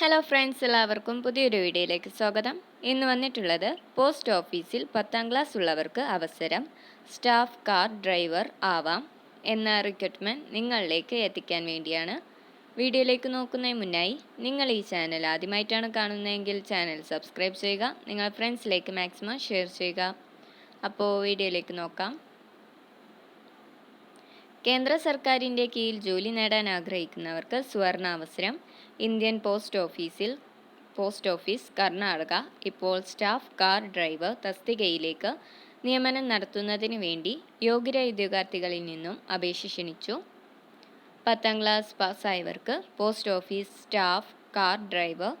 Hello friends എല്ലാവർക്കും പുതിയൊരു വീഡിയോയിലേക്ക് സ്വാഗതം. ഇന്ന് വന്നിട്ടുള്ളത് പോസ്റ്റ് ഓഫീസിൽ പത്താം ക്ലാസ് ഉള്ളവർക്ക് അവസരം സ്റ്റാഫ് കാർ ഡ്രൈവർ ആവാം എന്ന റിക്രൂട്ട്മെന്റ് നിങ്ങളിലേക്ക് എത്തിക്കാൻ വേണ്ടിയാണ്. വീഡിയോയിലേക്ക് നോക്കുന്നതിന് മുന്നായി നിങ്ങൾ ഈ ചാനൽ ആദ്യമായിട്ടാണ് കാണുന്നതെങ്കിൽ ചാനൽ സബ്സ്ക്രൈബ് ചെയ്യുക നിങ്ങൾ ഫ്രണ്ട്സിലേക്ക് മാക്സിമം ഷെയർ ചെയ്യുക. അപ്പോൾ വീഡിയോയിലേക്ക് നോക്കാം. കേന്ദ്ര സർക്കാരിന്റെ കീഴിൽ ജോലി നേടാൻ ആഗ്രഹിക്കുന്നവർക്ക് സുവർണ അവസരം ഇന്ത്യൻ പോസ്റ്റ് ഓഫീസിൽ പോസ്റ്റ് ഓഫീസ് കർണാടക ഇപ്പോൾ സ്റ്റാഫ് കാർ ഡ്രൈവർ തസ്തികയിലേക്ക് നിയമനം നടത്തുന്നതിന് വേണ്ടി യോഗ്യരായ ഉദ്യോഗാർത്ഥികളിൽ നിന്നും അപേക്ഷ ക്ഷണിച്ചു. പത്താം class പാസ്സായവർക്ക് post office staff car driver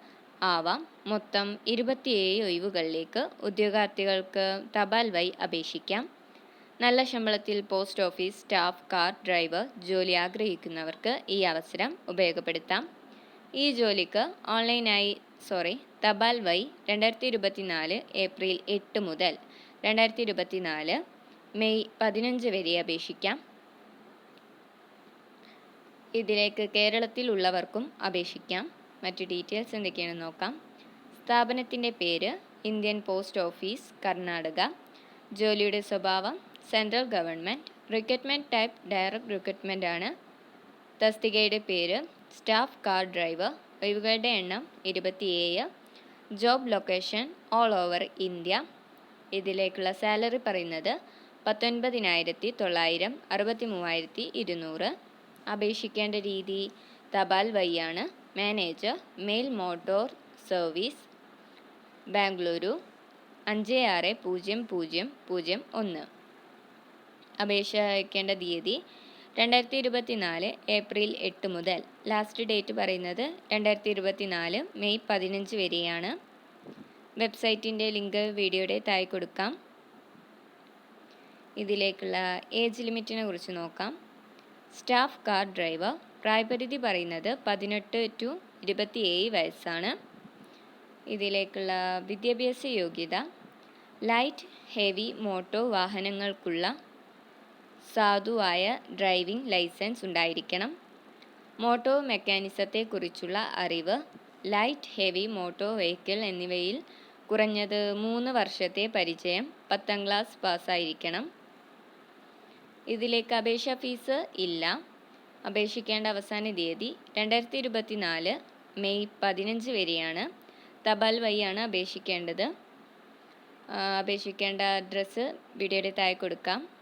ആവാം. മൊത്തം ഇരുപത്തിയേഴ് ഒഴിവുകളിലേക്ക് ഉദ്യോഗാർത്ഥികൾക്ക് തപാൽ വഴി അപേക്ഷിക്കാം. നല്ല ശമ്പളത്തിൽ post office staff car driver ജോലി ആഗ്രഹിക്കുന്നവർക്ക് ഈ അവസരം ഉപയോഗപ്പെടുത്താം. ഈ ജോലിക്ക് ഓൺലൈനായി സോറി തപാൽ വൈ രണ്ടായിരത്തി ഇരുപത്തിനാല് ഏപ്രിൽ എട്ട് മുതൽ രണ്ടായിരത്തി ഇരുപത്തിനാല് മെയ് പതിനഞ്ച് വരെ അപേക്ഷിക്കാം. ഇതിലേക്ക് കേരളത്തിലുള്ളവർക്കും അപേക്ഷിക്കാം. മറ്റു ഡീറ്റെയിൽസ് എന്തൊക്കെയാണെന്ന് നോക്കാം. സ്ഥാപനത്തിന്റെ പേര് ഇന്ത്യൻ പോസ്റ്റ് ഓഫീസ് കർണാടക. ജോലിയുടെ സ്വഭാവം central government recruitment type direct recruitment ആണ്. തസ്തികയുടെ പേര് സ്റ്റാഫ് കാർ ഡ്രൈവർ ഒഴിവുകളുടെ എണ്ണം ഇരുപത്തിയേഴ് job location all over India. ഇതിലേക്കുള്ള സാലറി പറയുന്നത് പത്തൊൻപതിനായിരത്തി തൊള്ളായിരം അറുപത്തി മൂവായിരത്തി ഇരുന്നൂറ് അപേക്ഷിക്കേണ്ട രീതി തപാൽ വഴിയാണ്. Manager mail motor service Bengaluru അഞ്ച് ആറ് പൂജ്യം പൂജ്യം പൂജ്യം ഒന്ന്. അപേക്ഷ അയക്കേണ്ട തീയതി രണ്ടായിരത്തി ഇരുപത്തി നാല് ഏപ്രിൽ എട്ട് മുതൽ. ലാസ്റ്റ് ഡേറ്റ് പറയുന്നത് രണ്ടായിരത്തി ഇരുപത്തി നാല് മെയ് പതിനഞ്ച് വരെയാണ്. വെബ്സൈറ്റിന്റെ ലിങ്ക് വീഡിയോയുടെ തായി കൊടുക്കാം. ഇതിലേക്കുള്ള ഏജ് ലിമിറ്റിനെ കുറിച്ച് നോക്കാം. Staff car driver. പ്രായപരിധി പറയുന്നത് പതിനെട്ട് ടു ഇരുപത്തിയേഴ് വയസ്സാണ്. ഇതിലേക്കുള്ള വിദ്യാഭ്യാസ യോഗ്യത. ലൈറ്റ് ഹെവി മോട്ടോ വാഹനങ്ങൾക്കുള്ള സാധുവായ ഡ്രൈവിംഗ് ലൈസൻസ് ഉണ്ടായിരിക്കണം. മോട്ടോർ മെക്കാനിസത്തെക്കുറിച്ചുള്ള അറിവ് ലൈറ്റ് ഹെവി മോട്ടോർ വെഹിക്കിൾ എന്നിവയിൽ കുറഞ്ഞത് മൂന്ന് വർഷത്തെ പരിചയം പത്താം ക്ലാസ് പാസ്സായിരിക്കണം. ഇതിലേക്ക് അപേക്ഷാ ഫീസ് ഇല്ല. അപേക്ഷിക്കേണ്ട അവസാന തീയതി രണ്ടായിരത്തി ഇരുപത്തി നാല് മെയ് പതിനഞ്ച് വരെയാണ്. തപാൽ വഴിയാണ് അപേക്ഷിക്കേണ്ടത്. അപേക്ഷിക്കേണ്ട അഡ്രസ്സ് വീഡിയോയുടെ താഴെ കൊടുക്കാം.